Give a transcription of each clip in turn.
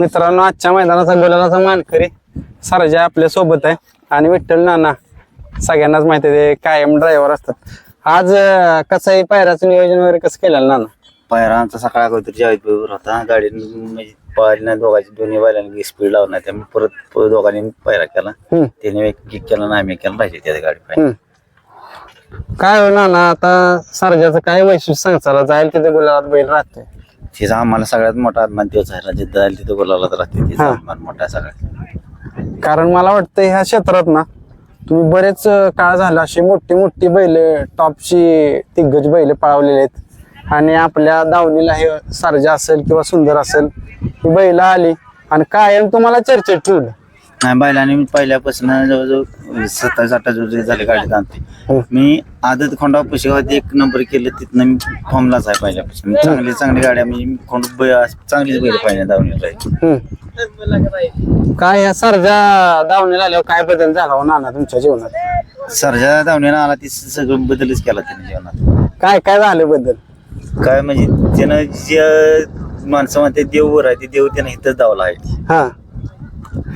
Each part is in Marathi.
मित्रांनो आजच्या मैदानाचा गोलाचा मानकरी सरजा आपल्यासोबत आहे. आणि विठ्ठल नाना सगळ्यांनाच माहिती आहे ते कायम ड्रायव्हर असतात. आज अं, कसं आहे पायऱ्याचं नियोजन वगैरे कसं केलेलं नाना? पायरा आमचा सकाळ अगोदर जावेद बरोबर होता गाडी म्हणजे नाही दोघांची दोन्ही बैलांनी स्पीड लावणार त्यामुळे परत दोघांनी पायरा केला. हम्म, त्याने एक किक केला ना आम्ही केला राहिली त्या गाडी पाहिजे हम्म. काय हो नाना आता सरजाचं काय वैशिष्ट्य सांगचाला जाईल तिथे गुलाबात बैल राहते तिचा आम्हाला सगळ्यात मोठा अभिमान तोच आहे. जिथं जाईल तिथं बोलावला राहते तिचा हा. अभिमान मोठा आहे सगळ्यात. कारण मला वाटतं ह्या क्षेत्रात ना तुम्ही बरेच अं, काळ झाला अशी मोठी मोठी बैल टॉपची दिग्गज बैल पळवलेले आहेत. आणि आपल्या दावणीला हे सरजा असेल किंवा सुंदर असेल ही बैल आली आणि कायम तुम्हाला चर्चेत ठेवलं. नाही बैलाने मी पहिल्यापासून जवळजवळ सत्तावीस अठ्ठावीस वर्ष झाले गाडीत आणते हम्म. मी आदत खोंडा पुशेगावात एक नंबर केलं तिथनं मी फॉर्मलाच आहे पहिल्यापासून. मी चांगली चांगली गाड्या म्हणजे खोंड चांगलीच बैल पाहिजे धावणीला हम्म. काय या सरजा दावणीला आल्यावर काय बदल झाला हो नाना तुमच्या जीवनात? सरजा धावणीला आला ती सगळं बदलच केला त्याने जीवनात. काय काय झालं बदल? काय म्हणजे त्यानं जे माणसं म्हणते देव वर आहे ते देव त्यानं इथंच धावला आहे.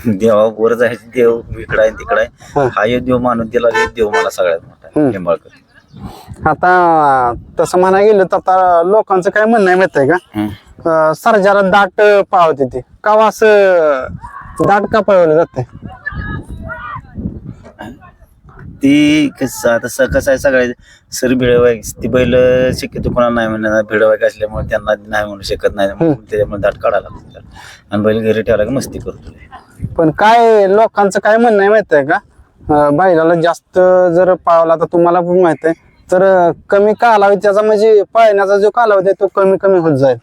देवा वर जायचे देव इकडं आहे तिकडं हा. आहे. हा. एक देव मानून दिला देव मला सगळ्यात मोठा हम्म. निंबाळकर. आता तसं म्हणा गेलं तर आता लोकांचं काय म्हणणं आहे माहीत आहे का? हम्म. अं, सर्जाला दाट पाळवते ते का असं दाट का पळवलं जाते ती कसं आता स- कसं आहे सगळ्या सर भिडवाय ती बैल शक्यतो कोणाला नाही म्हणणार. भिडवायक असल्यामुळे त्यांना नाही म्हणू शकत नाही. म्हणून त्याच्यामुळे दाट काढायला लागतो त्याला. आणि बैल घरी ठेवला की मस्ती करतो पण काय लोकांचं काय म्हणणं आहे माहीत आहे का? बैलाला जास्त जर पाळवला तर तुम्हाला पण माहीत आहे. तर कमी कालावधी त्याचा म्हणजे पाळण्याचा जो कालावधी आहे तो कमी कमी होत जाईल.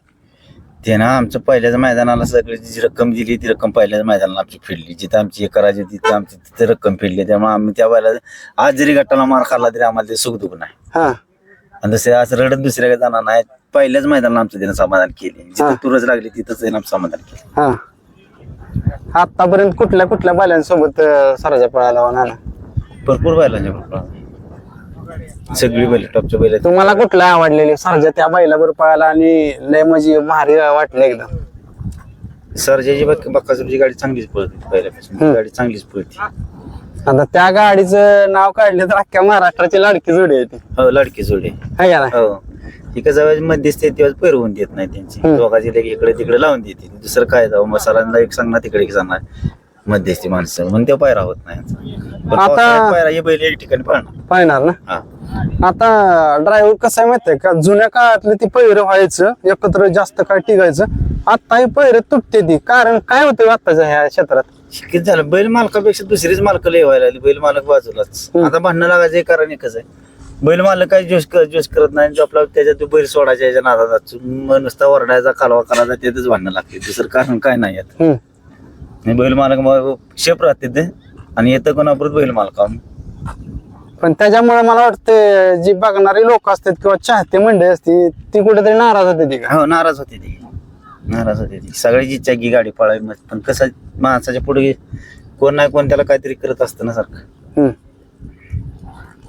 ते ना आमचं पहिल्याच मैदानाला सगळी जी रक्कम दिली ती रक्कम पहिल्याच मैदानाला आमची फिरली. जिथं आमची एक करायची तिथं आमची तिथं रक्कम फिरली. त्यामुळे आम्ही त्या बैला आज जरी गटाला मार खाल्ला तरी आम्हाला ते सुख दुख नाही. हा. आणि तसे असं रडत दुसऱ्या जाणार नाही पहिल्याच मैदानाला आमचं त्यानं समाधान केले. जिथं तुरच लागली तिथंच त्यानं समाधान केलं. हा. आतापर्यंत कुठल्या कुठल्या बैलांसोबत अं, सरजा पळाला हो नाना? भरपूर बैलांच्या भरपूर सगळी बैल टॉपच्या बैल तुम्हाला कुठला आवडलेली सरजा त्या बैलावर पळाला आणि लय म्हणजे भारी वाटलं एकदम. सरजाची बक्क बक्कासुरची गाडी चांगलीच पळते पहिल्यापासून. ती गाडी चांगलीच पळते. आता त्या गाडीचं नाव काढलं तर अख्ख्या महाराष्ट्राची लाडकी जोडी आहे ती. हो लडकी जोडे. का नाही? हो. ती कसं मध्यस्थी तेव्हा पेरवून देत नाही त्यांची. दोघांची लेक इकडे तिकडे लावून देते. दुसरं काय जाऊ मसाला एक सांगणार तिकडे एक सांगणार मध्यस्थी माणसं. म्हणून ते पायरा होत नाही आता- पायरा हे बैल एक ठिकाणी पळणार. पाहणार ना? हा. आता ड्रायव्हर कसं आहे माहितीये का? जुन्या काळातलं ती पैर व्हायचं एकत्र जास्त काळ टिकायचं आता ही पैर तुटते ती. कारण काय होतं आताच्या ह्या क्षेत्रात? शिकित झालं. बैल मालकापेक्षा दुसरीच मालक लय व्हायला लागली. बैल मालक बाजूलाच. आता भांडणं लागायचं एक कारण एकच आहे. बैल मालक काही जोश कर- जोश करत नाही जो आपला त्याच्यात तो बैल सोडायचा याच्या नादात मग नुसता ओरडायचा कालवा करायचा त्यातच भांडणं लागते. दुसरं कारण काय नाही यात. हम्म. आणि बैल मालक मग शेप राहते ते. आणि येतं कोणापर्यंत बैल मालका पण त्याच्यामुळे मला वाटतं जी बघणारी लोक असतात किंवा चाहते मंडळी असते ती कुठेतरी नाराज होते ती का? हो नाराज होते ती. नाराज होते ती. सगळ्याची इच्छा की गाडी पळावी मस्त पण कसं माणसाच्या पुढे कोण नाही कोण त्याला काहीतरी करत असतं ना सारखं. हम्म.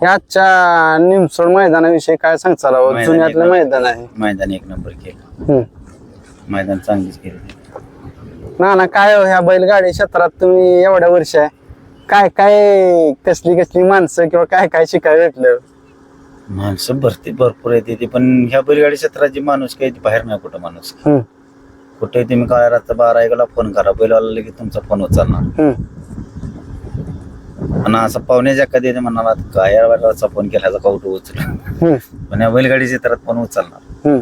ह्या आजच्या निमसोड मैदानाविषयी काय हो? मैदान जुन्यातलं एक- मैदान आहे मैदान एक नंबर केलं हम्म. मैदान चांगलीच केलं ना ना काय हो ह्या बैलगाडी क्षेत्रात तुम्ही एवढ्या वर्ष आहे काय काय कसली कसली माणसं किंवा काय काय शिकायला भेटलं माणसं भरते भरपूर येते ते पण ह्या बैलगाडी क्षेत्राची माणूस काही बाहेर नाही कुठं माणूस हम्म. कुठे तुम्ही काळ्या रात्र बारा एकला फोन करा बैलवाला लगेच तुमचा फोन उचलणार हम्म. आणि असं पाहुण्याच्या कधी म्हणाला काय या बाळाचा फोन केल्याचा कौटू उचल हम्म. पण या बैलगाडी क्षेत्रात फोन उचलणार हम्म.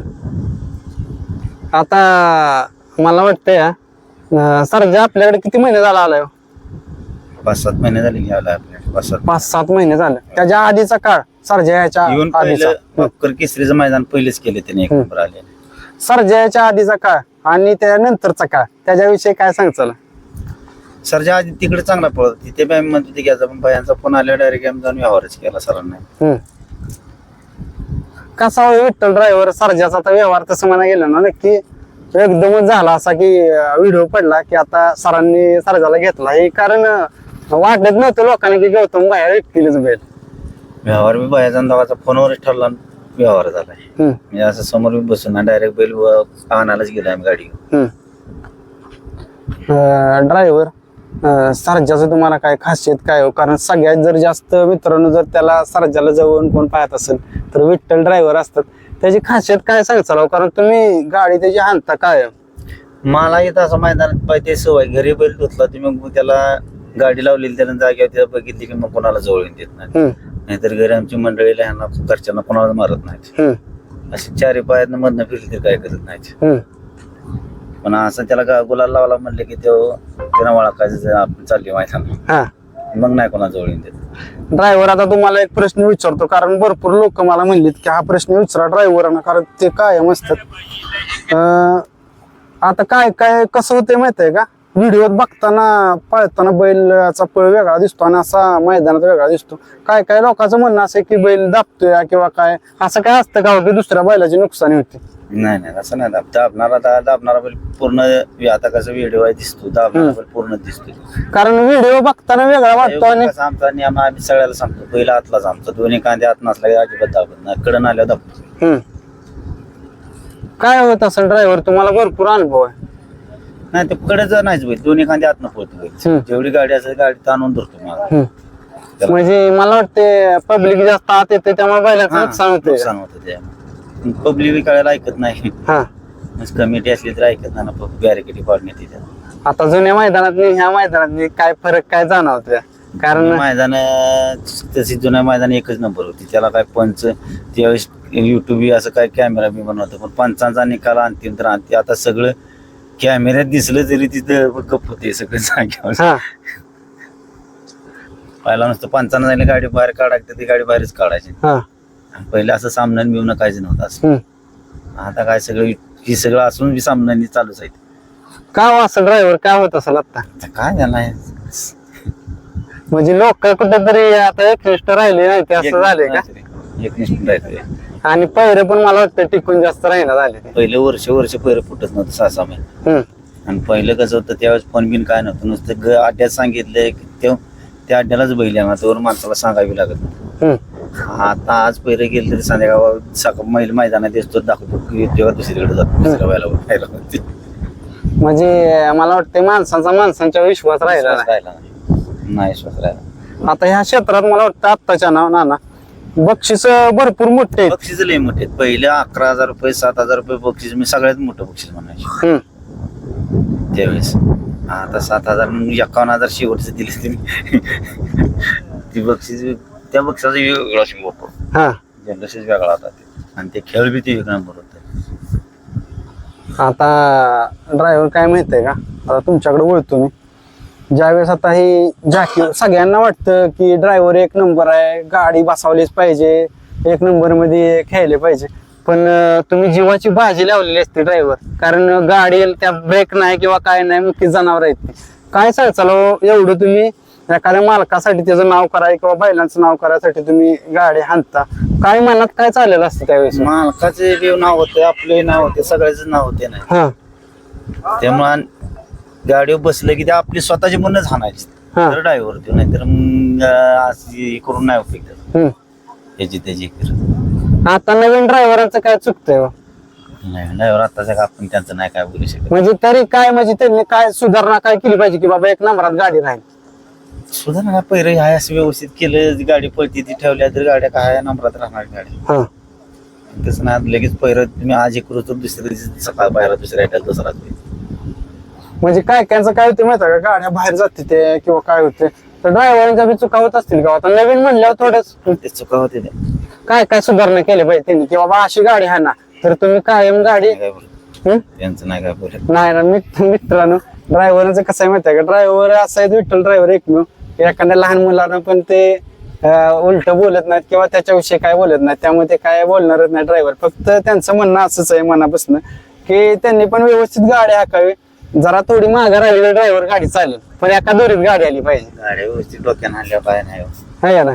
आता मला वाटतंय अं, सरजा आपल्याकडे किती महिने झाला आलाय हो? पाच सात महिने झाले आला आपल्याकडे पाच सात पाच सात महिने झाले त्याच्या आधीचा काळ सरजा याच्या येऊन आधीचा पहिलं अक्कर केसरीचं मैदान पहिलेच केले त्याने एक. नंबर आले सरजा याच्या आधीचा काळ आणि त्यानंतरचा काळ त्याच्याविषयी काय सांगचाल सरजा आधी तिकडे चांगला पळत तिथे बी आम्ही म्हणतो की याचा पण बायांचा फोन आल्यावर डायरेक्ट आम्ही जाऊन व्यवहारच केला सरांना. हम्म. कसा हो विठ्ठल ड्रायव्हर सरजाचा आता व्यवहार तसं म्हणा गेलं ना नक्की एकदमच झाला असा की व्हिडिओ पडला की आता सरांनी सरजाला घेतला. हे कारण अं, वाटत नव्हतं लोकांनी की गौतम बाहेर एकटीलच बैल. व्यवहार बी बायाचा दोघाचा फोनवरच ठरला आणि व्यवहार झालाय हम्म, म्हणजे असं समोर बी बसून डायरेक्ट बैल व आणायलाच गेलो आम्ही गाडी. ड्रायव्हर सरजाचं तुम्हाला काय खासियत काय हो? कारण सगळ्यात जर जास्त मित्रांनो जर त्याला सरजाला जवळून कोण पाहत असेल तर विठ्ठल ड्रायव्हर असतात. त्याची खासियत काय सांगचाल हो? कारण तुम्ही गाडी त्याची हाणता काय मला येत असं मैदानात पाहिजे सवय घरी बैल धुतला तुम्ही मग त्याला गाडी लावलेली त्यानं जागेवर त्याला बघितली की मग कोणाला जवळ येऊन देत नाही. नाहीतर घरी आमची मंडळीला ह्यांना घरच्यांना कोणाला मारत नाहीत. अशी चारी पायात मधनं फिरली तर काय करत नाहीत. पण असं त्याला गा- गुलाल लावला म्हणले की तो त्यानं वळखायचं आपण चालली हा. मग नाही कोणा जवळ येऊन देत. ड्रायव्हर आता तुम्हाला एक प्रश्न विचारतो कारण भरपूर लोक मला म्हणलीत की हा प्रश्न विचारा ड्रायव्हरांना कारण ते कायम असतात. अं, आता काय काय कसं होतंय माहीत आहे का व्हिडिओत बघताना पळताना बैलाचा पळ वेगळा दिसतो आणि असा मैदानात वेगळा दिसतो. काय काय लोकांचं म्हणणं असं आहे की बैल दाबतोय किंवा काय? असं काय असतं का हो की दुसऱ्या बैलाची नुकसानी होते? नाही नाही असं नाही. दाब दाबणारा दा- दाबणारा बैल पूर्ण आता कसं व्हिडिओ आहे दिसतो दाबणारा बैल पूर्ण दिसतो कारण व्हिडिओ बघताना वेगळा वाटतो आणि कसं आमचा नियम आम्ही सगळ्याला सांगतो पहिला आतलाच आमचा दोन्ही कांदे आत नसला की अजिबात दाबत नाही. कडन आल्यावर दाबतो. हम्म. काय होत असेल ड्रायव्हर तुम्हाला भरपूर अनुभव आहे. नाही ते कडेच नाहीच बैल. दोन्ही कांदे आत पळतो बैल. हम्म. जेवढी गाडी असेल गाडी ताणून धरतो मला हम्म. म्हणजे मला वाटते पब्लिक जास्त आत येते त्यामुळे बैलाचं नुकसान होते नुकसान होतं त्या पब्लिक कळायला ऐकत नाही. हा. कमिटी असली तर ऐकत नाही बॅरिकेडी पाडण्यात येतात आता जुन्या मैदानात ह्या मैदानात काय फरक काय जाणवतोय कारण मैदान तशी जुन्या मैदान एकच नंबर होती. त्याला काय पंच त्यावेळेस युट्यूब असं काय कॅमेरा बी बनवतो पण पंचांचा निकाल अंतिम तर अंतिम. आता सगळं कॅमेऱ्यात दिसलं तरी तिथं गप होते सगळं जाग्यावर हा. पहिला नुसतं पंचांना जायला गाडी बाहेर काढायची ती गाडी बाहेरच काढायची. हा. पहिले असं सामन्यान बिवणं काहीच नव्हतं असं. हम्म. आता काय सगळं हे सगळं असून बी सामन्यांनी चालूच आहेत. का हो असं ड्रायव्हर काय होत असेल आता? आता काय झालं आहे म्हणजे लोक कुठेतरी आता एकनिष्ठ राहिले नाही ते असं झालंय का? एकनिष्ठ राहते आणि पैरे पण मला वाटतं टिकून जास्त राहिना झाले ते. पहिले वर्ष वर्ष पहिलं फुटत नव्हतं सहा सहा महिने. हम्म. आणि पहिलं कसं होतं त्यावेळेस फोन बिन काय नव्हतं. नुसतं ग अड्ड्यात सांगितलं की ते त्या अड्ड्यालाच बैल येणार त्यावर माणसाला सांगावी लागत नव्हतं. हम्म. आता आज पहिलं गेलं तरी संध्याकाळ सकाळ मैल मैदानात दिसतो दाखवतो की तेव्हा दुसरीकडे जातो दुसऱ्या वेळेला खायला होते. म्हणजे मला वाटतं माणसांचा माणसांच्या विश्वास राहिला नाही नाही विश्वास राहिला. आता ह्या क्षेत्रात मला वाटतं आत्ताच्या ना नाना बक्षीस भरपूर मोठे आहेत बक्षीस लय मोठे आहेत. पहिले अकरा हजार रुपये सात हजार रुपये बक्षीस मी सगळ्यात मोठं बक्षीस म्हणायचे हम्म. त्यावेळेस आता सात हजार एकावन्न हजार शेवटचं दिले ती बक्षीस त्या बक्षाचा वेगळा शिंग होतो हा. जनरेशन वेगळा होता ते. आणि ते खेळ बी ते नंबर होते. आता ड्रायव्हर काय माहीत आहे का? आता तुमच्याकडे वळतो मी. ज्यावेळेस आता ही जॅकी सगळ्यांना वाटतं की ड्रायव्हर एक नंबर आहे गाडी बसावलीच पाहिजे एक नंबरमध्ये खेळले पाहिजे. पण अं, तुम्ही जीवाची बाजी लावलेली असते ड्रायव्हर कारण गाडी त्या ब्रेक नाही किंवा काय नाही मुख्य जनावर आहेत ते. काय सांगाल एवढं तुम्ही एखाद्या मालकासाठी त्याचं नाव कराय किंवा बैलांचं नाव करायसाठी तुम्ही गाडी हाणता काय मनात काय चाललेलं असतं त्यावेळेस मालकाचे बी नाव होते आपले नाव होते सगळ्याच नाव होते नाही हा त्यामुळे गाडीवर बसलं की ते आपली स्वतःची म्हणूनच हाणायची हा. तर ड्रायव्हर होते नाहीतर मग अं, असं हे करून नाही उपयोग त्याचा. हम्म. त्याची करत आता नवीन ड्रायव्हरांचं काय चुकतंय हो? नाही ड्रायव्हर आताच्या का आपण त्यांचं नाही काय बोलू शकत म्हणजे तरी काय म्हणजे त्यांनी काय सुधारणा काय केली पाहिजे की बाबा एक नंबरात गाडी राहील सुधारणा पहिलं हाय असं व्यवस्थित केलं गाडी पळती ती ठेवल्या तर गाड्या काय नंबरात राहणार गाडी. हा. तसं नाही लगेच पहिलं तुम्ही आज एक तर दुसऱ्या दिवशी सकाळ बाहेर दुसऱ्या आयट्यात दुसरा म्हणजे काय कायचं काय होते माहिती का? गाड्या बाहेर जाते ते किंवा काय होते तर ड्रायव्हरांच्या बी चुका होत असतील का? आता नवीन म्हणल्यावर थोडंच. ते चुका होते ते. काय काय सुधारणा केली पाहिजे त्यांनी? की बाबा अशी गाडी आहे ना तर तुम्ही कायम गाडी काय बोलत हं? त्यांचं नाही काय बोलत नाही ना मित्र मित्रांनो ड्रायव्हरचं कसं आहे माहिती आहे का? ड्रायव्हर असा आहे विठ्ठल ड्रायव्हर एकमेव. एखाद्या लहान मुलांना पण ते उलट बोलत नाहीत किंवा त्याच्याविषयी काय बोलत नाहीत त्यामुळे ते काय बोलणारच नाही ड्रायव्हर फक्त त्यांचं म्हणणं असंच आहे मनापासून की त्यांनी पण व्यवस्थित गाडी हाकावी. जरा थोडी माघार राहिली तर ड्रायव्हर गाडी चालेल पण एका दोरीत गाडी आली पाहिजे. गाड्या व्यवस्थित डोक्यानं आणल्या काय नाही हो. ना?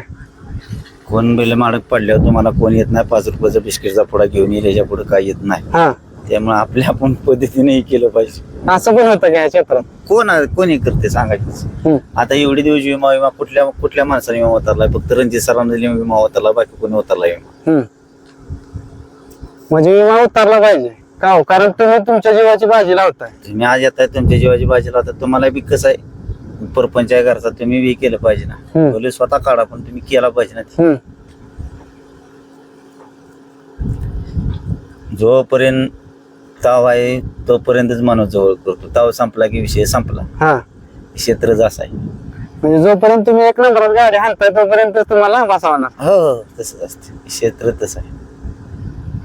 कोण बैल माडक पडल्यावर तुम्हाला कोण येत नाही पाच रुपयाचा बिस्किटचा पुडा घेऊन येईल याच्यापुढे काय येत नाही. हा. त्यामुळे आपल्या आपण पद्धतीने हे केलं पाहिजे. असं पण होतं का या क्षेत्रात? कोण कोणी करते सांगायचं. आता एवढे दिवस विमा विमा कुठल्या कुठल्या माणसाने विमा उतरलाय? फक्त रणजित सरांना विमा उतरला बाकी कोणी उतरला विमा. हम्म. म्हणजे विमा उतरला पाहिजे. का हो? कारण तुम्ही तुमच्या जीवाची बाजी लावताय. तुम्ही आज येताय तुमच्या जीवाची बाजी लावता तुम्हाला बी कसं आहे? परपंच आहे घरचा तुम्ही बी केलं पाहिजे ना. हम्म. भले स्वतः काढा पण तुम्ही केला पाहिजे ना. हम्म. जोपर्यंत ताव आहे तोपर्यंतच माणूस जवळ करतो. ताव संपला की विषय संपला. हा. क्षेत्रच असं आहे. म्हणजे जोपर्यंत तुम्ही एक नंबरात गाडी हाणताय तोपर्यंत तुम्हाला बसावणार. हो तसंच असते. क्षेत्र तसं आहे.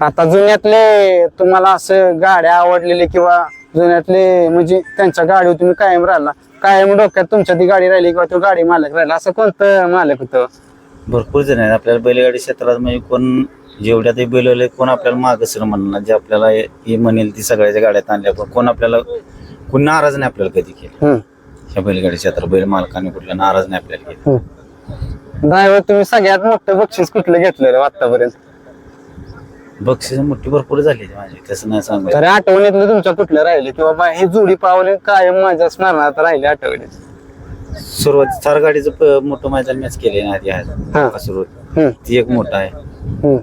आता जुन्यातले तुम्हाला असं गाड्या आवडलेले किंवा जुन्यातले म्हणजे त्यांच्या गाडीवर तुम्ही कायम राहिला कायम डोक्यात तुमच्या ती गाडी राहिली किंवा तो गाडी मालक राहिला असं कोणतं मालक होतं? भरपूर जण आहेत. आपल्याला बैलगाडी क्षेत्रात म्हणजे कोण जेवढ्या ते बैलवले कोण आपल्याला मागसर म्हणणार जे आपल्याला हे हे म्हणेल ती सगळ्याच्या गाड्यात आणल्या. पण कोण आपल्याला कोण नाराज नाही आपल्याला कधी केलं. हम्म ह्या बैलगाडी क्षेत्रात बैल मालकाने कुठला नाराज नाही आपल्याला केलं. ड्रायव्हर तुम्ही सगळ्यात मोठं बक्षीस कुठलं घेतलेलं आतापर्यंत बक्षीस मोठी भरपूर झाली माझी तसं नाही सांगू. तरी आठवणीतलं तुमच्या कुठलं राहिले? किंवा बा हे जुडी पावले कायम माझ्या स्मरणात राहिले आठवणीत. सुरुवात चार गाडीचं प- मोठं मैदान मॅच केले ना आधी हा. आहे सुरुवात हम्म ती एक मोठा आहे. हम्म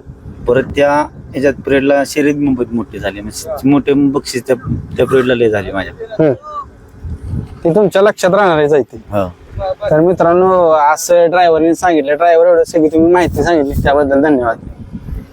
परत त्या ह्याच्यात पिरियडला शर्यत मुंबईत मोठी झाली. म्हणजे मोठे बक्षीस त्या त्या पिरियडला लय झाली माझ्या. हम्म ते तुमच्या लक्षात राहणारच आहे ते हो. तर मित्रांनो असं ड्रायव्हरने सांगितलं. ड्रायव्हर एवढं सगळी तुम्ही माहिती सांगितली. त्याबद्दल धन्यवाद.